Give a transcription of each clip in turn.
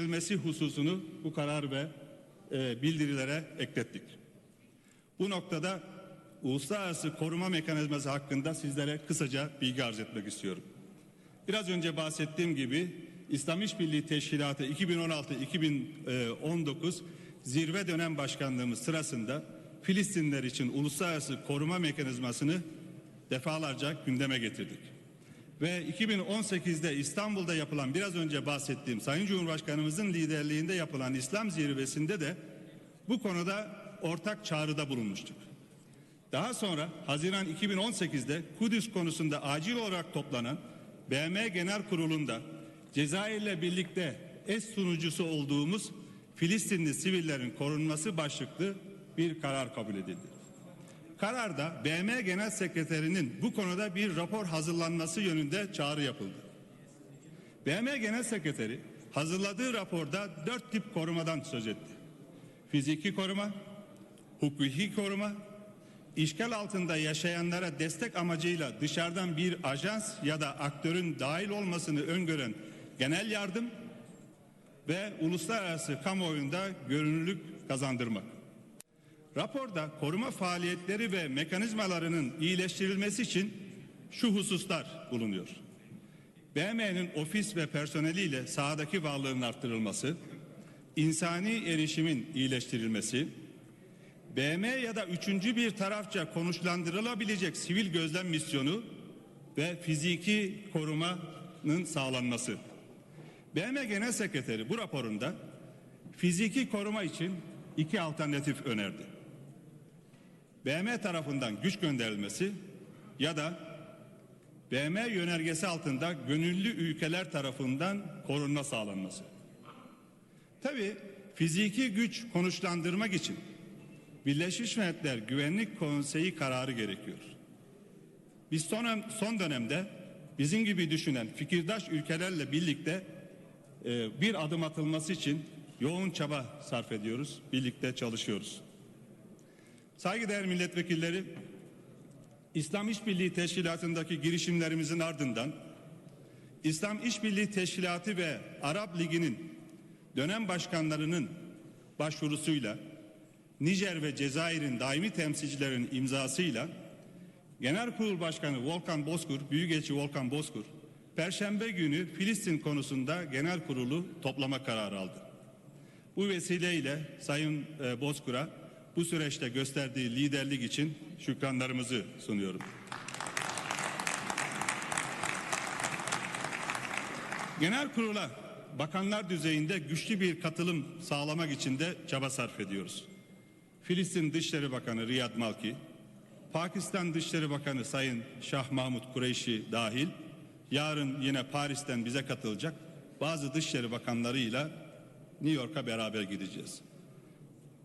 verilmesi hususunu bu karar ve e, bildirilere eklettik. Bu noktada uluslararası koruma mekanizması hakkında sizlere kısaca bilgi arz etmek istiyorum. Biraz önce bahsettiğim gibi İslam İşbirliği Teşkilatı 2016-2019 zirve dönem başkanlığımız sırasında Filistinler için uluslararası koruma mekanizmasını defalarca gündeme getirdik. Ve 2018'de İstanbul'da yapılan biraz önce bahsettiğim Sayın Cumhurbaşkanımızın liderliğinde yapılan İslam zirvesinde de bu konuda ortak çağrıda bulunmuştuk. Daha sonra Haziran 2018'de Kudüs konusunda acil olarak toplanan BM Genel Kurulu'nda Cezayir'le birlikte eş sunucusu olduğumuz Filistinli sivillerin korunması başlıklı bir karar kabul edildi. Kararda BM Genel Sekreterinin bu konuda bir rapor hazırlanması yönünde çağrı yapıldı. BM Genel Sekreteri hazırladığı raporda dört tip korumadan söz etti. Fiziki koruma, hukuki koruma, işgal altında yaşayanlara destek amacıyla dışarıdan bir ajans ya da aktörün dahil olmasını öngören genel yardım ve uluslararası kamuoyunda görünürlük kazandırmak. Raporda koruma faaliyetleri ve mekanizmalarının iyileştirilmesi için şu hususlar bulunuyor. BM'nin ofis ve personeliyle sahadaki varlığının arttırılması, insani erişimin iyileştirilmesi, BM ya da üçüncü bir tarafça konuşlandırılabilecek sivil gözlem misyonu ve fiziki korumanın sağlanması. BM Genel Sekreteri bu raporunda fiziki koruma için iki alternatif önerdi. BM tarafından güç gönderilmesi ya da BM yönergesi altında gönüllü ülkeler tarafından korunma sağlanması. Tabi fiziki güç konuşlandırmak için Birleşmiş Milletler Güvenlik Konseyi kararı gerekiyor. Biz son, son dönemde bizim gibi düşünen fikirdaş ülkelerle birlikte e, bir adım atılması için yoğun çaba sarf ediyoruz, birlikte çalışıyoruz. Saygıdeğer milletvekilleri, İslam İşbirliği Teşkilatı'ndaki girişimlerimizin ardından İslam İşbirliği Teşkilatı ve Arap Ligi'nin dönem başkanlarının başvurusuyla Nijer ve Cezayir'in daimi temsilcilerin imzasıyla Genel Kurul Başkanı Volkan Bozkur, Büyükelçi Volkan Bozkur, Perşembe günü Filistin konusunda genel kurulu toplama kararı aldı. Bu vesileyle Sayın e, Bozkur'a bu süreçte gösterdiği liderlik için şükranlarımızı sunuyorum. Genel kurula bakanlar düzeyinde güçlü bir katılım sağlamak için de çaba sarf ediyoruz. Filistin Dışişleri Bakanı Riyad Malki, Pakistan Dışişleri Bakanı Sayın Şah Mahmut Kureyşi dahil yarın yine Paris'ten bize katılacak bazı Dışişleri Bakanlarıyla New York'a beraber gideceğiz.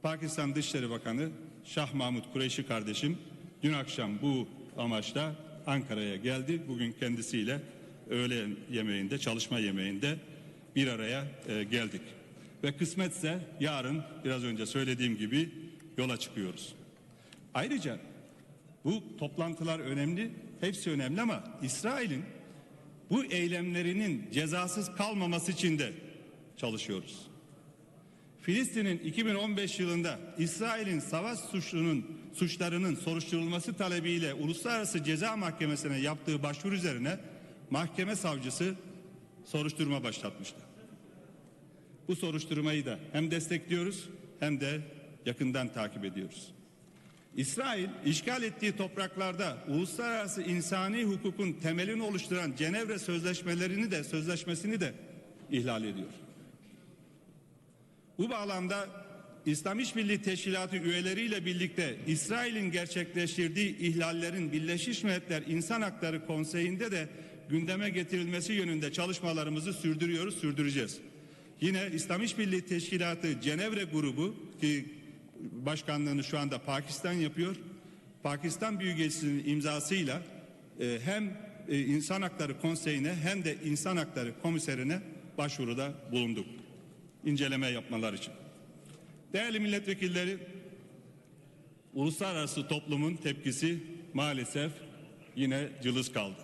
Pakistan Dışişleri Bakanı Şah Mahmut Kureyşi kardeşim dün akşam bu amaçla Ankara'ya geldi. Bugün kendisiyle öğle yemeğinde, çalışma yemeğinde bir araya e, geldik. Ve kısmetse yarın biraz önce söylediğim gibi yola çıkıyoruz. Ayrıca bu toplantılar önemli, hepsi önemli ama İsrail'in bu eylemlerinin cezasız kalmaması için de çalışıyoruz. Filistin'in 2015 yılında İsrail'in savaş suçlunun suçlarının soruşturulması talebiyle Uluslararası Ceza Mahkemesi'ne yaptığı başvuru üzerine mahkeme savcısı soruşturma başlatmıştı. Bu soruşturmayı da hem destekliyoruz hem de yakından takip ediyoruz. İsrail işgal ettiği topraklarda uluslararası insani hukukun temelini oluşturan Cenevre sözleşmelerini de sözleşmesini de ihlal ediyor. Bu bağlamda İslam İşbirliği Teşkilatı üyeleriyle birlikte İsrail'in gerçekleştirdiği ihlallerin Birleşmiş Milletler İnsan Hakları Konseyi'nde de gündeme getirilmesi yönünde çalışmalarımızı sürdürüyoruz, sürdüreceğiz. Yine İslam İşbirliği Teşkilatı Cenevre grubu ki başkanlığını şu anda Pakistan yapıyor. Pakistan Büyükelçisi'nin imzasıyla e, hem e, İnsan Hakları Konseyi'ne hem de İnsan Hakları Komiserine başvuruda bulunduk. İnceleme yapmalar için. Değerli milletvekilleri, uluslararası toplumun tepkisi maalesef yine cılız kaldı.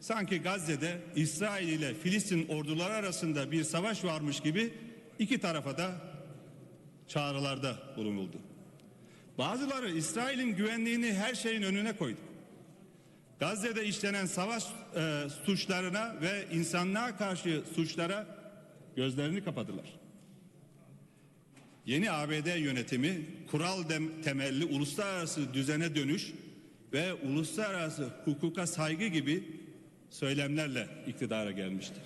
sanki Gazze'de İsrail ile Filistin orduları arasında bir savaş varmış gibi iki tarafa da çağrılarda bulunuldu. Bazıları İsrail'in güvenliğini her şeyin önüne koydu. Gazze'de işlenen savaş e, suçlarına ve insanlığa karşı suçlara gözlerini kapadılar. Yeni ABD yönetimi kural temelli uluslararası düzene dönüş ve uluslararası hukuka saygı gibi söylemlerle iktidara gelmiştir.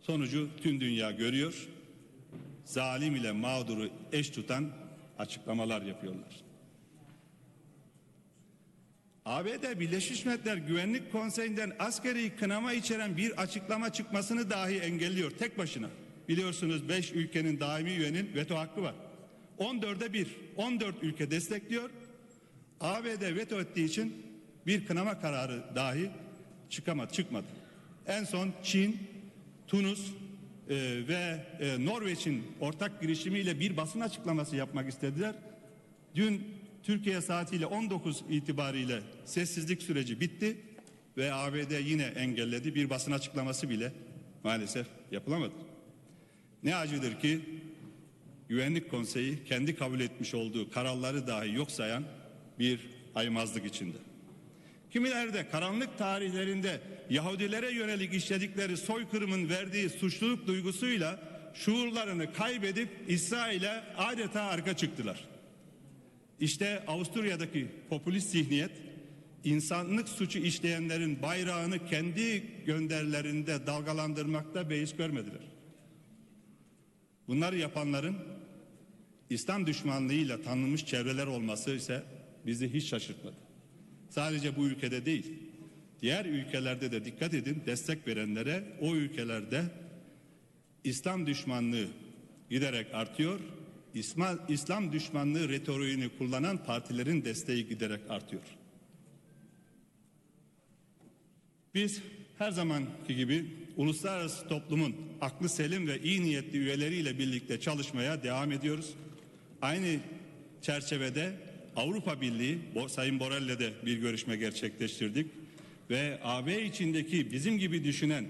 Sonucu tüm dünya görüyor. Zalim ile mağduru eş tutan açıklamalar yapıyorlar. ABD Birleşmiş Milletler Güvenlik Konseyi'nden askeri kınama içeren bir açıklama çıkmasını dahi engelliyor tek başına. Biliyorsunuz 5 ülkenin daimi üyenin veto hakkı var. 14'e 1, 14 ülke destekliyor. ABD veto ettiği için bir kınama kararı dahi çıkamadı, çıkmadı. En son Çin, Tunus e, ve e, Norveç'in ortak girişimiyle bir basın açıklaması yapmak istediler. Dün Türkiye saatiyle 19 itibariyle sessizlik süreci bitti ve ABD yine engelledi. Bir basın açıklaması bile maalesef yapılamadı. Ne acıdır ki Güvenlik Konseyi kendi kabul etmiş olduğu kararları dahi yok sayan bir aymazlık içinde. Kimileri de karanlık tarihlerinde Yahudilere yönelik işledikleri soykırımın verdiği suçluluk duygusuyla şuurlarını kaybedip İsrail'e adeta arka çıktılar. İşte Avusturya'daki popülist zihniyet insanlık suçu işleyenlerin bayrağını kendi gönderilerinde dalgalandırmakta beis görmediler. Bunları yapanların İslam düşmanlığıyla tanınmış çevreler olması ise bizi hiç şaşırtmadı. Sadece bu ülkede değil, diğer ülkelerde de dikkat edin destek verenlere o ülkelerde İslam düşmanlığı giderek artıyor. İslam, düşmanlığı retoriğini kullanan partilerin desteği giderek artıyor. Biz her zamanki gibi uluslararası toplumun aklı selim ve iyi niyetli üyeleriyle birlikte çalışmaya devam ediyoruz. Aynı çerçevede Avrupa Birliği, Sayın Borrell'le de bir görüşme gerçekleştirdik. Ve AB içindeki bizim gibi düşünen,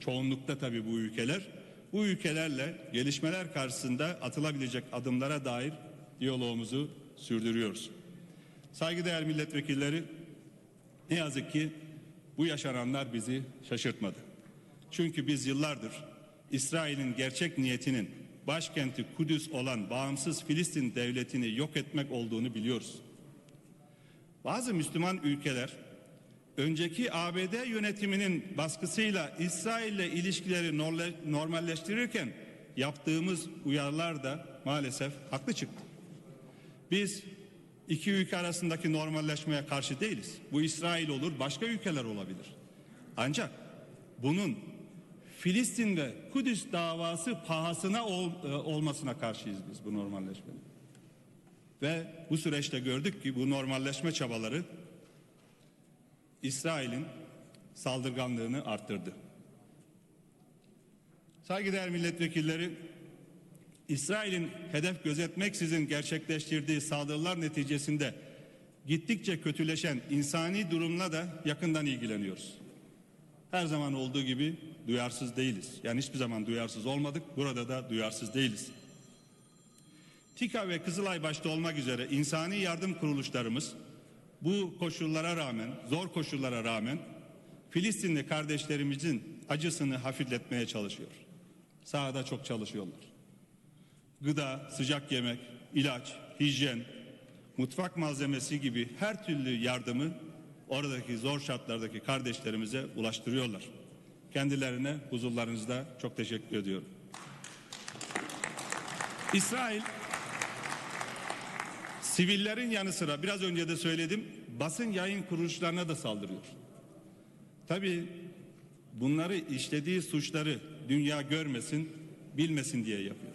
çoğunlukta tabii bu ülkeler, bu ülkelerle gelişmeler karşısında atılabilecek adımlara dair diyalogumuzu sürdürüyoruz. Saygıdeğer milletvekilleri, ne yazık ki bu yaşananlar bizi şaşırtmadı. Çünkü biz yıllardır İsrail'in gerçek niyetinin başkenti Kudüs olan bağımsız Filistin devletini yok etmek olduğunu biliyoruz. Bazı Müslüman ülkeler önceki ABD yönetiminin baskısıyla İsrail ile ilişkileri normalleştirirken yaptığımız uyarılar da maalesef haklı çıktı. Biz iki ülke arasındaki normalleşmeye karşı değiliz. Bu İsrail olur, başka ülkeler olabilir. Ancak bunun Filistin ve Kudüs davası pahasına ol- e, olmasına karşıyız biz bu normalleşmenin. Ve bu süreçte gördük ki bu normalleşme çabaları İsrail'in saldırganlığını arttırdı. Saygıdeğer milletvekilleri, İsrail'in hedef gözetmeksizin gerçekleştirdiği saldırılar neticesinde gittikçe kötüleşen insani durumla da yakından ilgileniyoruz. Her zaman olduğu gibi duyarsız değiliz. Yani hiçbir zaman duyarsız olmadık. Burada da duyarsız değiliz. TİKA ve Kızılay başta olmak üzere insani yardım kuruluşlarımız bu koşullara rağmen, zor koşullara rağmen Filistinli kardeşlerimizin acısını hafifletmeye çalışıyor. Sahada çok çalışıyorlar. Gıda, sıcak yemek, ilaç, hijyen, mutfak malzemesi gibi her türlü yardımı oradaki zor şartlardaki kardeşlerimize ulaştırıyorlar. Kendilerine huzurlarınızda çok teşekkür ediyorum. İsrail sivillerin yanı sıra biraz önce de söyledim basın yayın kuruluşlarına da saldırıyor. Tabii bunları işlediği suçları dünya görmesin, bilmesin diye yapıyor.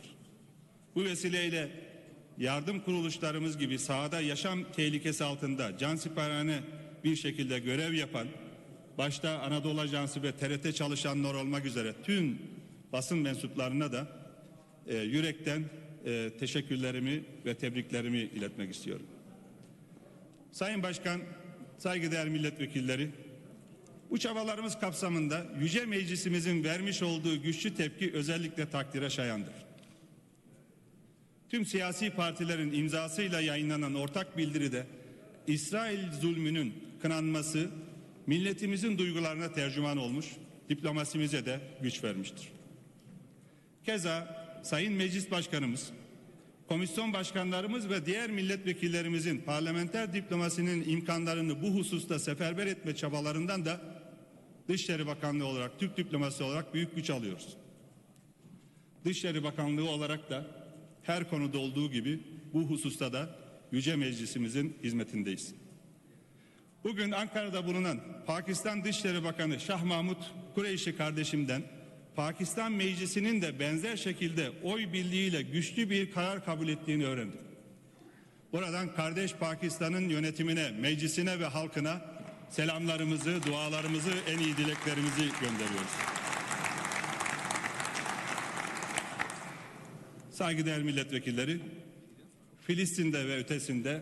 Bu vesileyle yardım kuruluşlarımız gibi sahada yaşam tehlikesi altında cansiperhane bir şekilde görev yapan başta Anadolu Ajansı ve TRT çalışanlar olmak üzere tüm basın mensuplarına da e, yürekten e, teşekkürlerimi ve tebriklerimi iletmek istiyorum. Sayın Başkan, saygıdeğer milletvekilleri, bu çabalarımız kapsamında Yüce Meclisimizin vermiş olduğu güçlü tepki özellikle takdire şayandır. Tüm siyasi partilerin imzasıyla yayınlanan ortak bildiride İsrail zulmünün kınanması milletimizin duygularına tercüman olmuş, diplomasimize de güç vermiştir. Keza Sayın Meclis Başkanımız, komisyon başkanlarımız ve diğer milletvekillerimizin parlamenter diplomasinin imkanlarını bu hususta seferber etme çabalarından da Dışişleri Bakanlığı olarak, Türk diplomasisi olarak büyük güç alıyoruz. Dışişleri Bakanlığı olarak da her konuda olduğu gibi bu hususta da Yüce Meclisimizin hizmetindeyiz. Bugün Ankara'da bulunan Pakistan Dışişleri Bakanı Şah Mahmut Kureyşi kardeşimden Pakistan Meclisi'nin de benzer şekilde oy birliğiyle güçlü bir karar kabul ettiğini öğrendim. Buradan kardeş Pakistan'ın yönetimine, meclisine ve halkına selamlarımızı, dualarımızı, en iyi dileklerimizi gönderiyoruz. Saygıdeğer milletvekilleri, Filistin'de ve ötesinde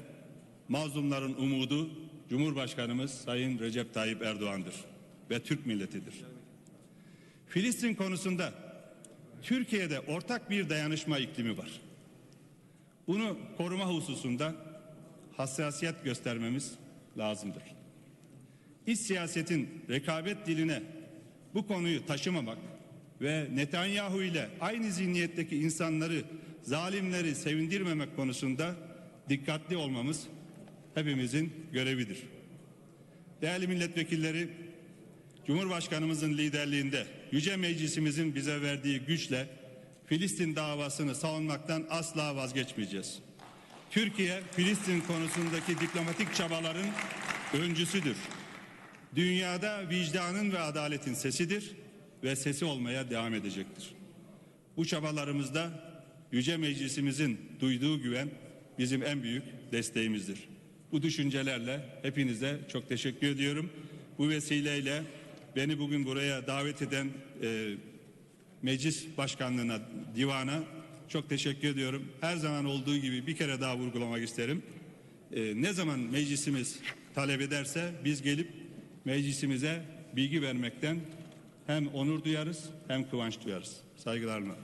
mazlumların umudu Cumhurbaşkanımız Sayın Recep Tayyip Erdoğan'dır ve Türk milletidir. Filistin konusunda Türkiye'de ortak bir dayanışma iklimi var. Bunu koruma hususunda hassasiyet göstermemiz lazımdır. İç siyasetin rekabet diline bu konuyu taşımamak ve Netanyahu ile aynı zihniyetteki insanları, zalimleri sevindirmemek konusunda dikkatli olmamız hepimizin görevidir. Değerli milletvekilleri, Cumhurbaşkanımızın liderliğinde Yüce Meclisimizin bize verdiği güçle Filistin davasını savunmaktan asla vazgeçmeyeceğiz. Türkiye Filistin konusundaki diplomatik çabaların öncüsüdür. Dünyada vicdanın ve adaletin sesidir ve sesi olmaya devam edecektir. Bu çabalarımızda Yüce Meclisimizin duyduğu güven bizim en büyük desteğimizdir. Bu düşüncelerle hepinize çok teşekkür ediyorum. Bu vesileyle beni bugün buraya davet eden e, meclis başkanlığına, divana çok teşekkür ediyorum. Her zaman olduğu gibi bir kere daha vurgulamak isterim. E, ne zaman meclisimiz talep ederse biz gelip meclisimize bilgi vermekten hem onur duyarız hem kıvanç duyarız. Saygılarımla.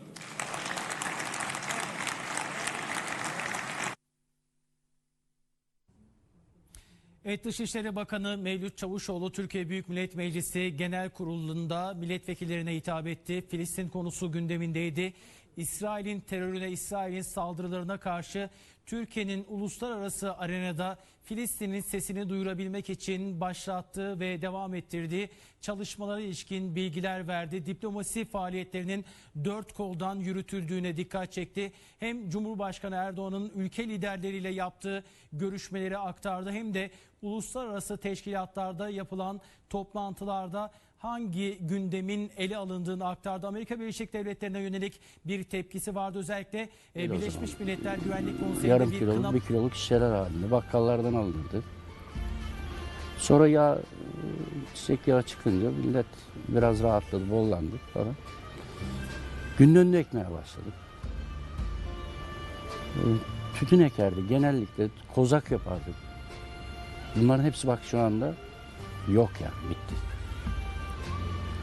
Evet Dışişleri Bakanı Mevlüt Çavuşoğlu Türkiye Büyük Millet Meclisi Genel Kurulu'nda milletvekillerine hitap etti. Filistin konusu gündemindeydi. İsrail'in terörüne, İsrail'in saldırılarına karşı Türkiye'nin uluslararası arenada Filistin'in sesini duyurabilmek için başlattığı ve devam ettirdiği çalışmalara ilişkin bilgiler verdi. Diplomasi faaliyetlerinin dört koldan yürütüldüğüne dikkat çekti. Hem Cumhurbaşkanı Erdoğan'ın ülke liderleriyle yaptığı görüşmeleri aktardı hem de uluslararası teşkilatlarda yapılan toplantılarda hangi gündemin ele alındığını aktardı. Amerika Birleşik Devletleri'ne yönelik bir tepkisi vardı. Özellikle e, Birleşmiş. Milletler Güvenlik Konseyi'nde Yarım bir kiloluk, kınam- bir kiloluk şişeler halinde bakkallardan alınırdı. Sonra yağ, e, çiçek yağı çıkınca millet biraz rahatladı, bollandı falan. Günün önüne ekmeye başladık. E, Tütün ekerdi, genellikle kozak yapardık. Bunların hepsi bak şu anda yok yani, bitti.